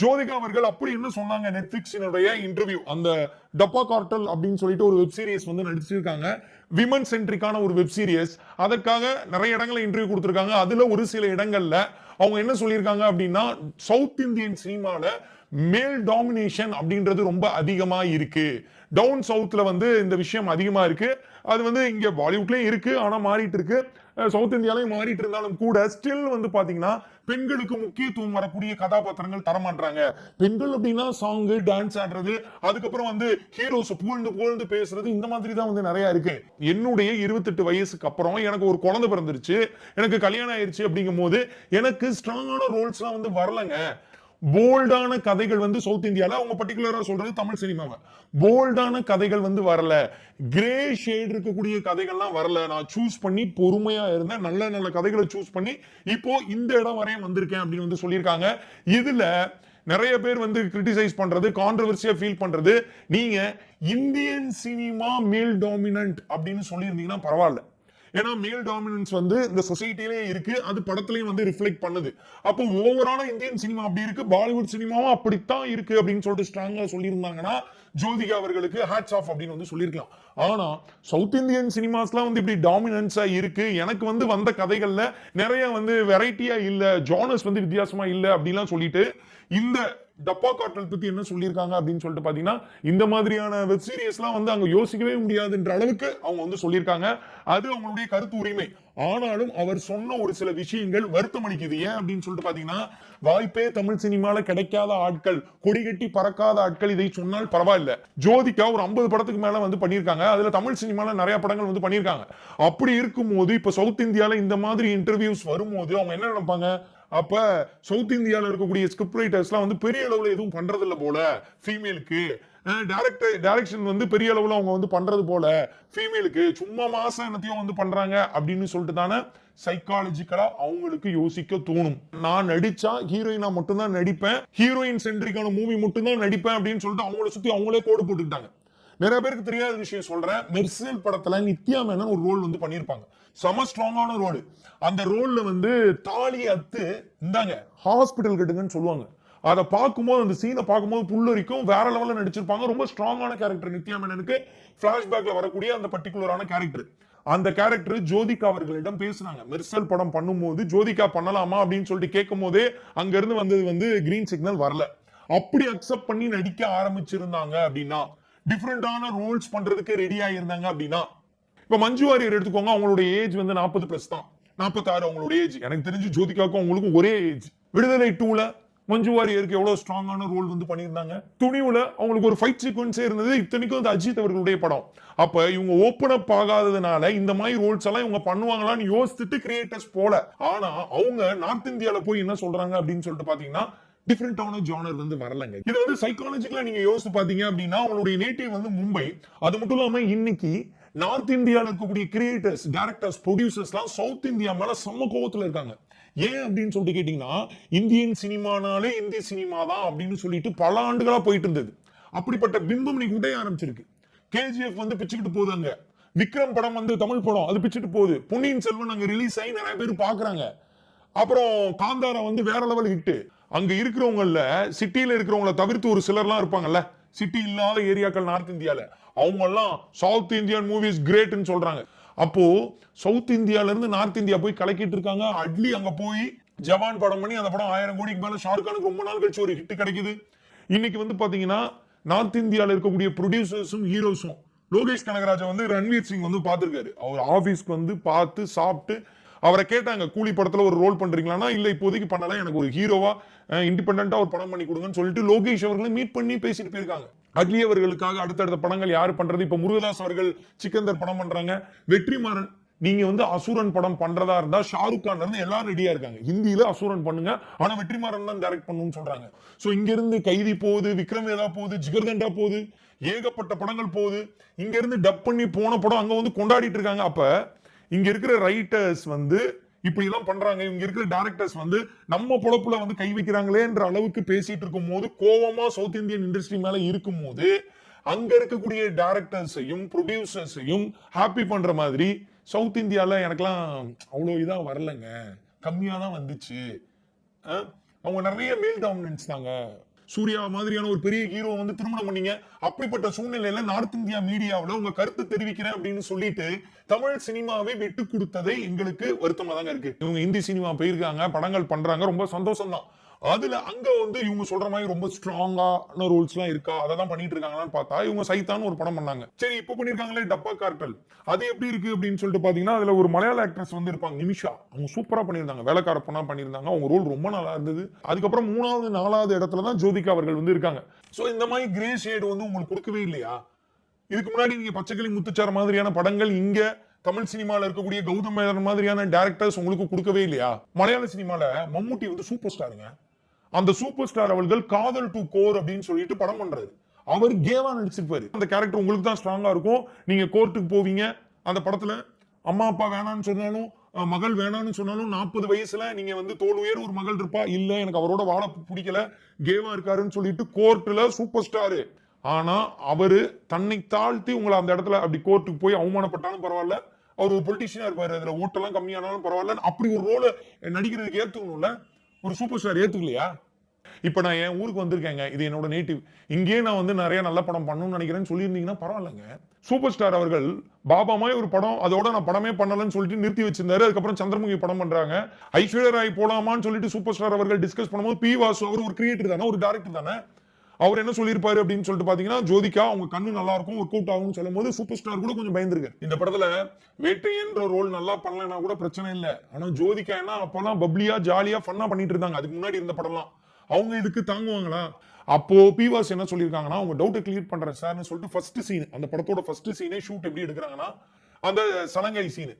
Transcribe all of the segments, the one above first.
ஜோதிகா அவர்கள் அப்படி என்ன சொன்னாங்க? நெட்ஃபிளிக்ஸினுடைய இன்டர்வியூ அந்த டப்பா கார்டல் அப்படின்னு சொல்லிட்டு ஒரு வெப் சீரிஸ் வந்து நடிச்சிருக்காங்க. விமன் சென்ட்ரிக்கான ஒரு வெப் சீரிஸ் அதற்காக நிறைய இடங்களில் இன்டர்வியூ கொடுத்துருக்காங்க. அதுல ஒரு சில இடங்கள்ல அவங்க என்ன சொல்லியிருக்காங்க அப்படின்னா சவுத் இந்தியன் சினிமால மேல் டாமினேஷன் அப்படின்றது ரொம்ப அதிகமா இருக்கு. டவுன் சவுத்ல வந்து இந்த விஷயம் அதிகமா இருக்கு. அது வந்து இங்க பாலிவுட்லயும் இருக்கு. ஆனா மாறிட்டு இருக்கு. சவுத் இந்தியாலயும் மாறிட்டு இருந்தாலும் கூட ஸ்டில் வந்து பாத்தீங்கன்னா பெண்களுக்கு முக்கியத்துவம் வரக்கூடிய கதாபாத்திரங்கள் தரமாட்டாங்க பெண்கள் அப்படின்னா சாங்கு டான்ஸ் ஆடுறது அதுக்கப்புறம் வந்து ஹீரோஸ் புகழ்ந்து புகழ்ந்து பேசுறது இந்த மாதிரி தான் வந்து நிறைய இருக்கு. என்னுடைய இருபத்தெட்டு வயசுக்கு அப்புறம் எனக்கு ஒரு குழந்தை பிறந்துருச்சு. எனக்கு கல்யாணம் ஆயிருச்சு அப்படிங்கும் போது எனக்கு ஸ்ட்ராங்கான ரோல்ஸ்லாம் வந்து வரலங்க. போல்டான கதைகள் வந்து சவுத் இந்தியாவில் அவங்க பர்டிகுலராக சொல்றது தமிழ் சினிமாவை. போல்டான கதைகள் வந்து வரல. கிரே ஷேட் இருக்கக்கூடிய கதைகள்லாம் வரல. நான் சூஸ் பண்ணி பொறுமையா இருந்தேன். நல்ல நல்ல கதைகளை சூஸ் பண்ணி இப்போ இந்த இடம் வரையும் வந்திருக்கேன் அப்படின்னு வந்து சொல்லியிருக்காங்க. இதுல நிறைய பேர் வந்து கிரிட்டிசைஸ் பண்றது கான்ட்ரவர்சியா ஃபீல் பண்றது. நீங்க இந்தியன் சினிமா மேல் டாமினன்ட் அப்படின்னு சொல்லியிருந்தீங்கன்னா பரவாயில்ல. ஏன்னா மேல் டாமினன்ஸ் வந்து இந்த சொசைட்டிலேயே இருக்கு. அது படத்துலயும் வந்து ரிஃப்ளெக்ட் பண்ணுது. அப்போ ஓவரால இந்தியன் சினிமா அப்படி இருக்கு. பாலிவுட் சினிமாவும் அப்படித்தான் இருக்கு அப்படின்னு சொல்லிட்டு ஸ்ட்ராங்கா சொல்லியிருந்தாங்கன்னா ஜோதிகா அவர்களுக்கு ஹேட்ஸ் ஆஃப் அப்படின்னு வந்து சொல்லியிருக்கலாம். ஆனா சவுத் இந்தியன் சினிமாஸ்லாம் வந்து இப்படி டாமினன்ஸா இருக்கு. எனக்கு வந்து வந்த கதைகள்ல நிறைய வந்து வெரைட்டியா இல்ல ஜோனஸ் வந்து வித்தியாசமா இல்ல அப்படிலாம் சொல்லிட்டு இந்த டப்பா காட்டல் பத்தி என்ன சொல்லியிருக்காங்க அப்படின்னு சொல்லிட்டு பாத்தீங்கன்னா இந்த மாதிரியான வெப் சீரிஸ்லாம் வந்து அங்க யோசிக்கவே முடியாதுன்ற அளவுக்கு அவங்க வந்து சொல்லியிருக்காங்க. அது அவங்களுடைய கருத்து உரிமை. ஆனாலும் அவர் சொன்ன ஒரு சில விஷயங்கள் வருத்தம் அளிக்குது. ஏன் அப்படின்னு சொல்லிட்டு பாத்தீங்கன்னா வாய்ப்பே தமிழ் சினிமால கிடைக்காத ஆட்கள் கொடிகட்டி பறக்காத ஆட்கள் இதை சொன்னால் பரவாயில்ல. ஜோதிகா ஒரு ஐம்பது படத்துக்கு மேல வந்து பண்ணியிருக்காங்க. அதுல தமிழ் சினிமால நிறைய படங்கள் வந்து பண்ணியிருக்காங்க. அப்படி இருக்கும்போது இப்ப சவுத் இந்தியால இந்த மாதிரி இன்டர்வியூஸ் வரும்போது அவங்க என்ன நினைப்பாங்க? அப்ப சவுத் இந்தியாவில் இருக்கக்கூடிய ஸ்கிரிப்ட் ரைட்டர்ஸ்லாம் வந்து பெரிய அளவில் எதுவும் பண்றது போல ஃபீமேலுக்கு டேரக்ட் டேரக்ஷன் வந்து பெரிய அளவில் அவங்க வந்து பண்ணுறது போல ஃபீமேலுக்கு சும்மா மாசம் என்னத்தையும் வந்து பண்ணுறாங்க அப்படின்னு சொல்லிட்டு தானே சைக்காலஜிக்கலாக அவங்களுக்கு யோசிக்க தோணும். நான் நடிச்சா ஹீரோயினா மட்டும்தான் நடிப்பேன். ஹீரோயின் சென்ட்ரிக்கான மூவி மட்டும்தான் நடிப்பேன் அப்படின்னு சொல்லிட்டு அவங்கள சுற்றி அவங்களே கோடு போட்டுக்கிட்டாங்க. நிறைய பேருக்கு தெரியாத விஷயம் சொல்றேன். மெர்சல் படத்துல நித்யா மேனன் ஒரு ரோல் வந்து பண்ணியிருப்பாங்க. செம ஸ்ட்ராங்கான ரோல் அந்த ரோல்ல வந்து தாலி அத்து இந்தாங்க ஹாஸ்பிட்டல் கட்டுங்கன்னு சொல்லுவாங்க. அதை பார்க்கும்போது அந்த சீனை பார்க்கும்போது புல்லரிக்கும் வேற லெவலில் நடிச்சிருப்பாங்க. ரொம்ப ஸ்ட்ராங்கான கேரக்டர் நித்யா மேனனுக்கு பிளாஷ்பேக்ல வரக்கூடிய அந்த பர்டிகுலரான கேரக்டர் அந்த கேரக்டர் ஜோதிகா அவர்களிடம் பேசினாங்க. மெர்சல் படம் பண்ணும்போது ஜோதிகா பண்ணலாமா? அப்படின்னு சொல்லிட்டு கேட்கும் போதே அங்கிருந்து வந்தது வந்து கிரீன் சிக்னல் வரல. அப்படி அக்செப்ட் பண்ணி நடிக்க ஆரம்பிச்சிருந்தாங்க அப்படின்னா டிஃப்ரெண்டான ரோல்ஸ் பண்றதுக்கு ரெடி ஆகியிருந்தாங்க அப்படின்னா இப்ப மஞ்சு வாரியர் எடுத்துக்கோங்க அவங்களுடைய ஏஜ் வந்து நாற்பது பிளஸ் தான். நாற்பத்தாறு அவங்களோட ஏஜ் எனக்கு தெரிஞ்சு ஜோதிகாவுக்கும் அவங்களுக்கும் ஒரே ஏஜ் விடுதலை டூல மஞ்சு வாரியருக்கு எவ்வளவு ஸ்ட்ராங்கான ரோல் வந்து பண்ணியிருந்தாங்க. துணிவுல அவங்களுக்கு ஒரு ஃபைட் சீக்வன்ஸே இருந்தது. இத்தனைக்கும் வந்து அஜித் அவர்களுடைய படம். அப்ப இவங்க ஓப்பன் அப் ஆகாததுனால இந்த மாதிரி ரோல்ஸ் எல்லாம் இவங்க பண்ணுவாங்களான்னு யோசிச்சுட்டு கிரியேட்டர்ஸ் போல. ஆனா அவங்க நார்த் இந்தியால போய் என்ன சொல்றாங்க அப்படின்னு சொல்லிட்டு பாத்தீங்கன்னா டிஃப்ரெண்டான ஜானர் வந்து வரலங்க. இது வந்து சைக்காலஜிக்கலா நீங்க யோசிச்சு பாத்தீங்க அப்படின்னா அவங்களுடைய நேட்டிவ் வந்து மும்பை. அது மட்டும் இல்லாம இன்னைக்கு நார்த் இந்தியாவில் இருக்கக்கூடிய கிரியேட்டர்ஸ் டேரக்டர்ஸ் ப்ரொடியூசர்ஸ்லாம் சவுத் இந்தியா மேல செம்ம கோவத்தில் இருக்காங்க. ஏன் அப்படின்னு சொல்லிட்டு கேட்டிங்கன்னா இந்தியன் சினிமானாலே இந்தி சினிமா தான் அப்படின்னு சொல்லிட்டு பல ஆண்டுகளாக போயிட்டு இருந்தது அப்படிப்பட்ட பிம்பம் இன்னைக்கு உடைய ஆரம்பிச்சிருக்கு. கேஜிஎஃப் வந்து பிச்சுக்கிட்டு போகுது அங்கே விக்ரம் படம் வந்து தமிழ் படம் அது பிச்சுட்டு போகுது. பொன்னியின் செல்வன் அங்கே ரிலீஸ் ஆகி நிறைய பேர் பார்க்குறாங்க அப்புறம் காந்தாரா வந்து வேற லெவல் ஹிட்டு அங்கே இருக்கிறவங்கள சிட்டியில் இருக்கிறவங்கள தவிர்த்து ஒரு சிலர்லாம் இருப்பாங்கல்ல சிட்டி இல்லாத ஏரியாக்கள் நார்த் இந்தியாவில் அவங்கெல்லாம் சவுத் இந்தியன் மூவிஸ் கிரேட்னு சொல்கிறாங்க அப்போ சவுத் இந்தியால இருந்து நார்த் இந்தியா போய் கலக்கிட்டு இருக்காங்க அட்லி அங்க போய் ஜவான் படம் பண்ணி அந்த படம் ஆயிரம் கோடிக்கு மேல ஷாருக்கானுக்கு ரொம்ப நாள் கழிச்சு ஒரு ஹிட் கிடைக்குது. இன்னைக்கு வந்து பாத்தீங்கன்னா நார்த் இந்தியால இருக்கக்கூடிய ப்ரொடியூசர்ஸும் ஹீரோஸும் லோகேஷ் கனகராஜா வந்து ரன்வீர் சிங் வந்து பார்த்துருக்காரு. அவர் ஆஃபீஸ்க்கு வந்து பார்த்து சாப்பிட்டு அவரை கேட்டாங்க கூலி படத்தில் ஒரு ரோல் பண்றீங்களான்னா இல்லை இப்போதைக்கு பண்ணலாம் எனக்கு ஒரு ஹீரோவா இண்டிபெண்ட்டாக ஒரு படம் பண்ணி கொடுங்கன்னு சொல்லிட்டு லோகேஷ் அவர்களை மீட் பண்ணி பேசிட்டு போயிருக்காங்க. அக்லியவர்களுக்காக அடுத்தடுத்த படங்கள் யாரு பண்றது? இப்ப முருகதாஸ் அவர்கள் சிக்கந்தர் படம் பண்றாங்க. வெற்றிமாறன் நீங்க வந்து அசுரன் படம் பண்றதா இருந்தா ஷாருக் கான்ல இருந்து எல்லாரும் ரெடியா இருக்காங்க. ஹிந்தியில அசுரன் பண்ணுங்க ஆனா வெற்றிமாறன் தான் டைரக்ட் பண்ணணும்னு சொல்றாங்க. சோ இங்க இருந்து கைதி போகுது விக்ரம் ஏதா போகுது ஜிகர்தண்டா போகுது ஏகப்பட்ட படங்கள் போகுது. இங்க இருந்து டப் பண்ணி போன படம் அங்க வந்து கொண்டாடிட்டு இருக்காங்க. அப்ப இங்க இருக்கிற ரைட்டர்ஸ் வந்து இப்படி பண்றாங்க. இவங்க இருக்கிற டேரக்டர்ஸ் வந்து நம்ம பொழப்புல வந்து கை வைக்கிறாங்களேன்ற அளவுக்கு பேசிட்டு இருக்கும் போது கோவமா சவுத் இந்தியன் இண்டஸ்ட்ரி மேல இருக்கும் போது அங்க இருக்கக்கூடிய டேரக்டர்ஸையும் ப்ரொடியூசர்ஸையும் ஹாப்பி பண்ற மாதிரி சவுத் இந்தியால எனக்கெல்லாம் அவ்வளோ இதா வரலங்க. கம்மியா தான் வந்துச்சு அவங்க நிறைய மேல் டாமினன்ஸ் தாங்க. சூர்யா மாதிரியான ஒரு பெரிய ஹீரோ வந்து திருமணம் பண்ணீங்க. அப்படிப்பட்ட சூழ்நிலையில நார்த் இந்தியா மீடியாவுல உங்க கருத்து தெரிவிக்கிறேன் அப்படின்னு சொல்லிட்டு தமிழ் சினிமாவை விட்டு கொடுத்ததை எங்களுக்கு வருத்தமா தாங்க இருக்கு. இவங்க இந்தி சினிமா போயிருக்காங்க படங்கள் பண்றாங்க ரொம்ப சந்தோஷம் தான் அதுல அங்க வந்து இவங்க சொல்ற மாதிரி ரொம்ப ஸ்ட்ராங்கான ரூல்ஸ் எல்லாம் இருக்கா? அதை தான் பண்ணிட்டு இருக்காங்களான்னு பார்த்தா இவங்க சைத்தான்னு ஒரு படம் பண்ணாங்க. சரி இப்போ பண்ணிருக்காங்களே டப்பா கார்டல் அது எப்படி இருக்கு அப்படின்னு சொல்லிட்டு பாத்தீங்கன்னா அதுல ஒரு மலையாள ஆக்ட்ரஸ் வந்து இருப்பாங்க நிமிஷா. அவங்க சூப்பரா பண்ணியிருந்தாங்க. வேலைக்கார பொண்ணா பண்ணியிருந்தாங்க. அவங்க ரோல் ரொம்ப நல்லா இருந்தது. அதுக்கப்புறம் மூணாவது நாலாவது இடத்துல தான் ஜோதிகா அவர்கள் வந்து இருக்காங்க. சோ இந்த மாதிரி கிரே ஷேடு வந்து உங்களுக்கு கொடுக்கவே இல்லையா? இதுக்கு முன்னாடி நீங்க பச்சைக்கிளி முத்துச்சார் மாதிரியான படங்கள் இங்க தமிழ் சினிமாவில் இருக்கக்கூடிய கௌதம் மேனன் மாதிரியான டேரக்டர்ஸ் உங்களுக்கு கொடுக்கவே இல்லையா? மலையாள சினிமாவில் மம்முட்டி வந்து சூப்பர் ஸ்டாருங்க அந்த சூப்பர் ஸ்டார் அவர்கள் காதல் டு கோர் அப்படின்னு சொல்லிட்டு படம் பண்றாரு. அவர் கேவா நடிச்சிருப்பாரு. அந்த கேரக்டர் உங்களுக்கு தான் ஸ்ட்ராங்கா இருக்கும். நீங்க கோர்ட்டுக்கு போவீங்க. அந்த படத்துல அம்மா அப்பா வேணாம்னு சொன்னாலும் மகள் வேணாம்னு சொன்னாலும் நாற்பது வயசுல நீங்க வந்து தோல் உயர் ஒரு மகள் இருப்பா? இல்ல எனக்கு அவரோட வாழ பிடிக்கல. கேவா இருக்காருன்னு சொல்லிட்டு கோர்ட்டுல சூப்பர் ஸ்டாரு ஆனா அவரு தன்னை தாழ்த்தி உங்களை அந்த இடத்துல அப்படி கோர்ட்டுக்கு போய் அவமானப்பட்டாலும் பரவாயில்ல. அவர் ஒரு பொலிட்டிஷியனா இருப்பாரு. அதுல ஓட்டெல்லாம் கம்மியானாலும் பரவாயில்ல அப்படி ஒரு ரோலை நடிக்கிறதுக்கு ஏத்துக்கணும்ல. ஒரு சூப்பர் ஸ்டார் ஏத்துக்கலையா? இப்போ நான் என் ஊருக்கு வந்திருக்கேங்க. இது என்னோட நேட்டிவ் இங்கேயே நான் வந்து நிறைய நல்ல படம் பண்ணணும்னு நினைக்கிறேன்னு சொல்லியிருந்தீங்கன்னா பரவாயில்லைங்க. சூப்பர் ஸ்டார் அவர்கள் பாபா மாதிரி ஒரு படம் அதோட நான் படமே பண்ணலன்னு சொல்லிட்டு நிறுத்தி வச்சிருந்தாரு. அதுக்கப்புறம் சந்திரமுகி படம் பண்றாங்க. ஐஸ்வர்யா ராய் போலாமான்னு சொல்லிட்டு சூப்பர் ஸ்டார் அவர்கள் டிஸ்கஸ் பண்ணும்போது பி வாசு அவர் ஒரு கிரியேட்டர் தானே ஒரு டேரக்டர் தானே. அவர் என்ன சொல்லியிருப்பாரு அப்படின்னு சொல்லிட்டு பாத்தீங்கன்னா ஜோதிகா அவங்க கண்ணு நல்லா இருக்கும் ஒர்க் அவுட் ஆகும்னு சொல்லும் போது சூப்பர் ஸ்டார் கூட கொஞ்சம் பயந்துருக்கு இந்த படத்துல வேட்டையன்ற ரோல் நல்லா பண்ணலன்னா கூட பிரச்சனை இல்லை. ஆனா ஜோதிகா என்ன அப்பெல்லாம் பப்ளியா ஜாலியா ஃபன்னா பண்ணிட்டு இருந்தாங்க. அதுக்கு முன்னாடி இருந்த படம்லாம். அவங்க இதுக்கு தாங்குவாங்களா? அப்போ பிவாஸ் என்ன சொல்லியிருக்காங்கன்னா அவங்க டவுட்டை கிளியர் பண்றேன் சார்னு சொல்லிட்டு ஃபர்ஸ்ட் சீன் அந்த படத்தோட ஃபர்ஸ்ட் சீனே ஷூட் எப்படி எடுக்கிறாங்கன்னா அந்த சலங்கை சீனு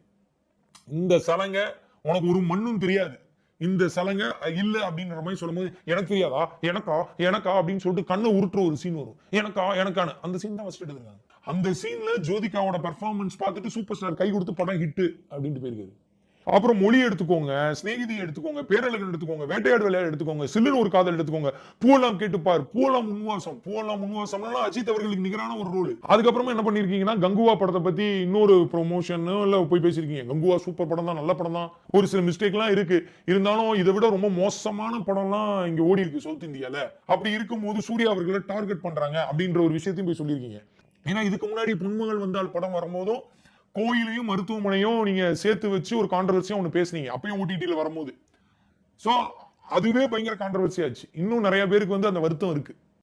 இந்த சலங்கை உனக்கு ஒரு மண்ணும் தெரியாது. இந்த சலங்கை இல்ல அப்படின்ற மாதிரி சொல்லும்போது எனக்கு தெரியாதா? எனக்கா? எனக்கா? அப்படின்னு சொல்லிட்டு கண்ணை உருட்டுற ஒரு சீன் வரும். எனக்கா? எனக்கான அந்த சீன் தான் ஃபர்ஸ்ட் எடுத்துருக்காங்க. அந்த சீன்ல ஜோதிகாவோட பெர்ஃபார்மன்ஸ் பார்த்துட்டு சூப்பர் ஸ்டார் கை கொடுத்து படம் ஹிட் அப்படின்ட்டு போயிருக்காரு. அப்புறம் மொழி எடுத்துக்கோங்க சிநேகிதி எடுத்துக்கோங்க பேரழகன் எடுத்துக்கோங்க வேட்டையாடு விளையாடு எடுத்துக்கோங்க சில்லுன்னு ஒரு காதல் எடுத்துக்கோங்க. பூலாம் கேட்டுப்பார். பூலாம் முன்வாசம். பூலாம் முன்வாசம்லாம் அஜித் அவர்களுக்கு நிகரான ஒரு ரோல் அதுக்கப்புறமா என்ன பண்ணிருக்கீங்கன்னா கங்குவா படத்தை பத்தி இன்னொரு ப்ரொமோஷன் இல்ல போய் பேசிருக்கீங்க கங்குவா சூப்பர் படம் தான் நல்ல படம் தான். ஒரு சில மிஸ்டேக்லாம் இருக்கு. இருந்தாலும் இதை விட ரொம்ப மோசமான படம்லாம் இங்க ஓடி இருக்கு சவுத் இந்தியால. அப்படி இருக்கும்போது சூர்யா அவர்களை டார்கெட் பண்றாங்க அப்படின்ற ஒரு விஷயத்தையும் போய் சொல்லியிருக்கீங்க. ஏன்னா இதுக்கு முன்னாடி பொன்மகள் வந்தால் படம் வரும்போதும் கோயிலையும் மருத்துவமனையும் நீங்க சேர்த்து வச்சு ஒரு கான்ட்ரவர்சியா ஒன்று பேசுனீங்க. அப்பயும் ஓடிடியில் வரும்போது. ஸோ அதுவே பயங்கர கான்ட்ரவர்சி ஆச்சு. இன்னும் நிறைய பேருக்கு வந்து அந்த வருத்தம் இருக்கு.